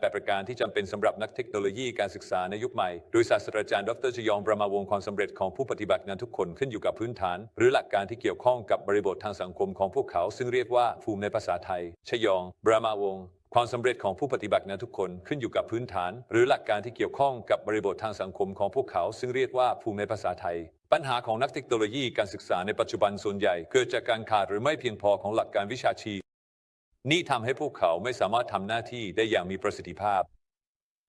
แปดประการที่จำเป็นสำหรับนักเทคโนโลยีการศึกษาในยุคใหม่ โดยศาสตราจารย์ดรชยองประมาวงศ์ความสำเร็จของผู้ปฏิบัติงานทุกคนขึ้นอยู่กับพื้นฐาน หรือหลักการที่เกี่ยวข้องกับบริบททางสังคมของพวกเขา ซึ่งเรียกว่าภูมิในภาษาไทย ชยองประมาวงศ์ความสำเร็จของผู้ปฏิบัติงานทุกคนขึ้นอยู่กับพื้นฐาน หรือหลักการที่เกี่ยวข้องกับบริบททางสังคมของพวกเขา ซึ่งเรียกว่าภูมิในภาษาไทย ปัญหาของนักเทคโนโลยีการศึกษาในปัจจุบันส่วนใหญ่ เกิดจากการขาดหรือไม่เพียงพอของหลักการวิชาชีพ นี่ทำให้พวกเขาไม่สามารถทำหน้าที่ได้อย่างมีประสิทธิภาพ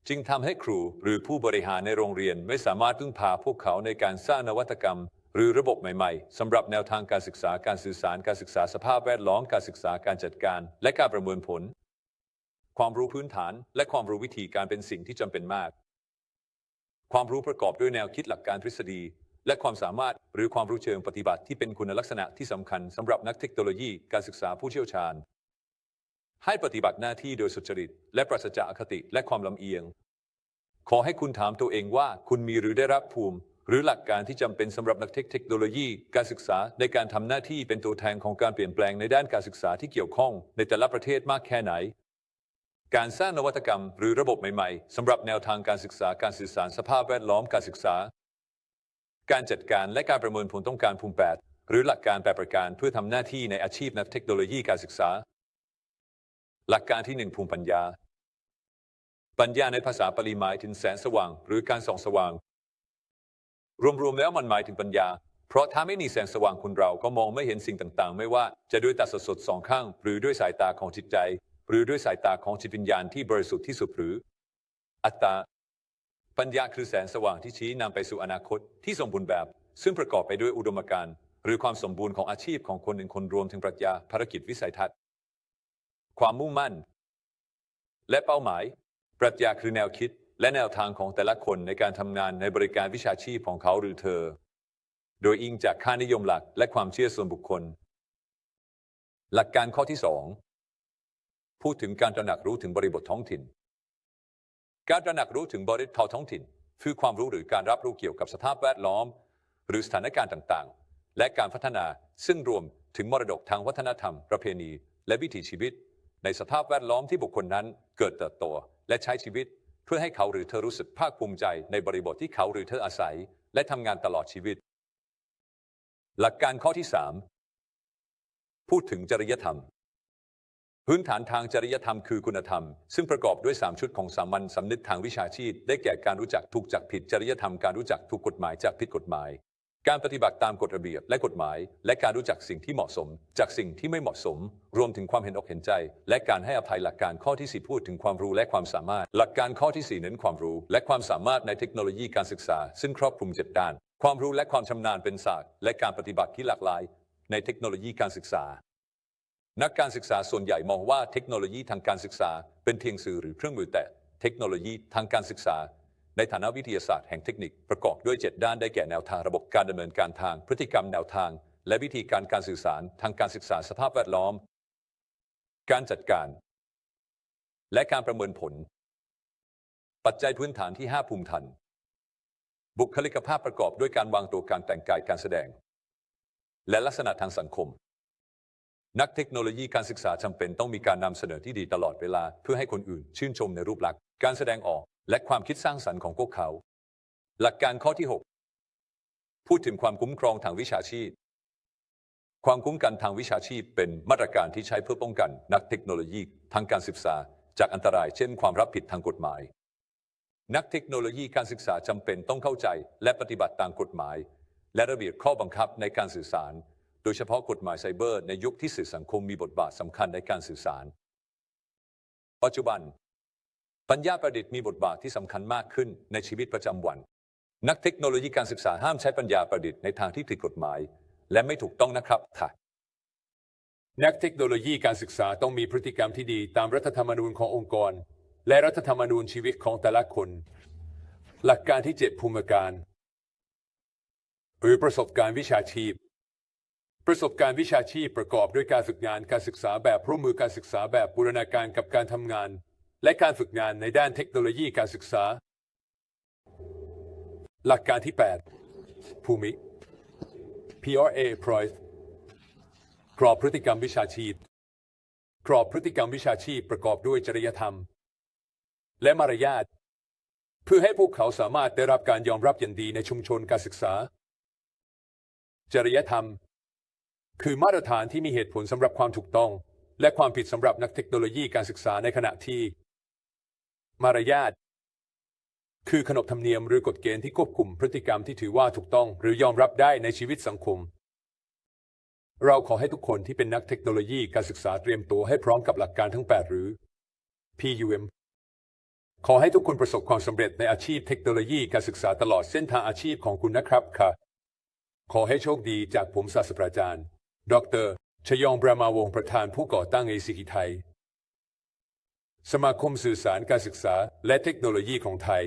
จึงทำให้ครูหรือผู้บริหารในโรงเรียนไม่สามารถพึ่งพาพวกเขาในการสร้างนวัตกรรม หรือระบบใหม่ๆสำหรับแนวทางการศึกษาการสื่อสารการศึกษาสภาพแวดล้อมการศึกษาการจัดการ และการประเมินผล ความรู้พื้นฐาน และความรู้วิธีการเป็นสิ่งที่จำเป็นมาก ความรู้ประกอบด้วยแนวคิดหลักการทฤษฎีและความสามารถหรือความรู้เชิงปฏิบัติที่เป็นคุณลักษณะที่สำคัญสำหรับนักเทคโนโลยีการศึกษาผู้เชี่ยวชาญ ให้ปฏิบัติหน้าที่โดยสุจริต และปราศจากอคติและความลำเอียง ขอให้คุณถามตัวเองว่าคุณมีหรือได้รับภูมิ หรือหลักการที่จำเป็นสำหรับนักเทคโนโลยี การศึกษาในการทำหน้าที่เป็นตัวแทนของการเปลี่ยนแปลงในด้านการศึกษาที่เกี่ยวข้องในแต่ละประเทศมากแค่ไหน การสร้างนวัตกรรม หรือระบบใหม่ๆสำหรับแนวทางการศึกษาการสื่อสารสภาพแวดล้อมการศึกษา การจัดการและการประเมินผลต้องการภูมิแปดหรือหลักการแปดประการเพื่อทำหน้าที่ในอาชีพนักเทคโนโลยีการศึกษา หลักการที่หนึ่งภูมิปัญญา ปัญญาในภาษาปริหมายถึงแสงสว่าง หรือการส่องสว่าง รวมๆแล้วมันหมายถึงปัญญา เพราะถ้าไม่มีแสงสว่างคุณเราก็มองไม่เห็นสิ่งต่างๆ ไม่ว่าจะด้วยตาสดๆสองข้าง หรือด้วยสายตาของจิตใจ หรือด้วยสายตาของจิตวิญญาณที่บริสุทธิ์ที่สุดหรือ อัตตา ปัญญาคือแสงสว่างที่ชี้นำไปสู่อนาคตที่สมบูรณ์แบบ ซึ่งประกอบไปด้วยอุดมการณ์หรือความสมบูรณ์ของอาชีพของคนหนึ่งคนรวมถึงปรัชญาภารกิจวิสัยทัศน์ ความมุ่งมั่น และเป้าหมาย ปรัชญาคือแนวคิดและแนวทางของแต่ละคนในการทำงานในบริการวิชาชีพของเขาหรือเธอ โดยอิงจากค่านิยมหลักและความเชื่อส่วนบุคคล หลักการข้อที่ 2 พูดถึงการตระหนักรู้ถึงบริบทท้องถิ่น การตระหนักรู้ถึงบริบทท้องถิ่น คือความรู้หรือการรับรู้เกี่ยวกับสภาพแวดล้อม หรือสถานการณ์ต่างๆ และการพัฒนาซึ่งรวมถึงมรดกทางวัฒนธรรม ประเพณี และวิถีชีวิต ในสภาพแวดล้อมที่บุคคลนั้นเกิดเติบโตและใช้ชีวิต เพื่อให้เขาหรือเธอรู้สึกภาคภูมิใจในบริบทที่เขาหรือเธออาศัย และทำงานตลอดชีวิต หลักการข้อที่ 3 พูดถึงจริยธรรม พื้นฐานทางจริยธรรมคือคุณธรรม ซึ่งประกอบด้วย 3 ชุดของสามัญสำนึกทางวิชาชีพ ได้แก่การรู้จักถูกจักผิดจริยธรรมการรู้จักถูกกฎหมายจากผิดกฎหมาย การปฏิบัติตามกฎระเบียบและกฎหมาย และการรู้จักสิ่งที่เหมาะสม จากสิ่งที่ไม่เหมาะสม รวมถึงความเห็นอกเห็นใจ และการให้อภัยหลักการข้อที่4พูดถึงความรู้และความสามารถ หลักการข้อที่4เน้นความรู้ และความสามารถในเทคโนโลยีการศึกษา ซึ่งครอบคลุมเจ็ดด้าน ความรู้และความชำนาญเป็นศาสตร์และการปฏิบัติที่หลากหลาย ในเทคโนโลยีการศึกษา นักการศึกษาส่วนใหญ่มองว่าเทคโนโลยีทางการศึกษา เป็นเพียงสื่อหรือเครื่องมือแต่เทคโนโลยีทางการศึกษา ในฐานะวิทยาศาสตร์แห่งเทคนิคประกอบด้วย 7 ด้านได้แก่แนวทางระบบการดำเนินการทางพฤติกรรมแนวทาง และวิธีการการสื่อสารทางการศึกษาสภาพแวดล้อม การจัดการ และการประเมินผล ปัจจัยพื้นฐานที่ 5 ภูมิทัน บุคลิกภาพประกอบด้วยการวางตัวการแต่งกายการแสดง และลักษณะทางสังคม นักเทคโนโลยีการศึกษาจำเป็นต้องมีการนำเสนอที่ดีตลอดเวลา เพื่อให้คนอื่นชื่นชมในรูปลักษณ์การแสดงออก และความคิดสร้างสรรค์ของพวกเขา หลักการข้อที่ 6 พูดถึงความคุ้มครองทางวิชาชีพ ความคุ้มกันทางวิชาชีพเป็นมาตรการที่ใช้เพื่อป้องกันนักเทคโนโลยีทางการศึกษา จากอันตรายเช่นความรับผิดทางกฎหมาย นักเทคโนโลยีการศึกษาจำเป็นต้องเข้าใจและปฏิบัติตามกฎหมาย และระเบียบข้อบังคับในการสื่อสาร โดยเฉพาะกฎหมายไซเบอร์ในยุคที่สื่อสังคมมีบทบาทสำคัญในการสื่อสาร ปัจจุบัน ปัญญาประดิษฐ์มีบทบาทที่สำคัญมากขึ้นในชีวิตประจำวัน นักเทคโนโลยีการศึกษาห้ามใช้ปัญญาประดิษฐ์ในทางที่ผิดกฎหมาย และไม่ถูกต้องนะครับค่ะ นักเทคโนโลยีการศึกษาต้องมีพฤติกรรมที่ดีตามรัฐธรรมนูญขององค์กร และรัฐธรรมนูญชีวิตของแต่ละคน หลักการที่เจ็ดภูมิการ หรือประสบการณ์วิชาชีพ ประสบการณ์วิชาชีพประกอบด้วยการฝึกงานการศึกษาแบบร่วมมือการศึกษาแบบบูรณาการกับการทำงาน และการฝึกงานในด้านเทคโนโลยีการศึกษา หลักการที่ 8 ภูมิ PRA Price กรอบพฤติกรรมวิชาชีพ กรอบพฤติกรรมวิชาชีพประกอบด้วยจริยธรรม และมารยาทเพื่อให้พวกเขาสามารถได้รับการยอมรับอย่างดีในชุมชนการศึกษา จริยธรรม คือมาตรฐานที่มีเหตุผลสำหรับความถูกต้อง และความผิดสำหรับนักเทคโนโลยีการศึกษาในขณะที่ มารยาทคือขนบธรรมเนียมหรือกฎเกณฑ์ที่ควบคุมพฤติกรรมที่ถือว่าถูกต้องหรือยอมรับได้ในชีวิตสังคม เราขอให้ทุกคนที่เป็นนักเทคโนโลยีการศึกษาเตรียมตัวให้พร้อมกับหลักการทั้ง 8 หรือ PUM ขอให้ทุกคนประสบความสำเร็จในอาชีพเทคโนโลยีการศึกษาตลอดเส้นทางอาชีพของคุณนะครับค่ะ ขอให้โชคดีจากผมศาสตราจารย์ ดรชยองบรามาวงศ์ประธานผู้ก่อตั้ง ACT ไทย สมาคมสื่อสารการศึกษาและเทคโนโลยีของไทย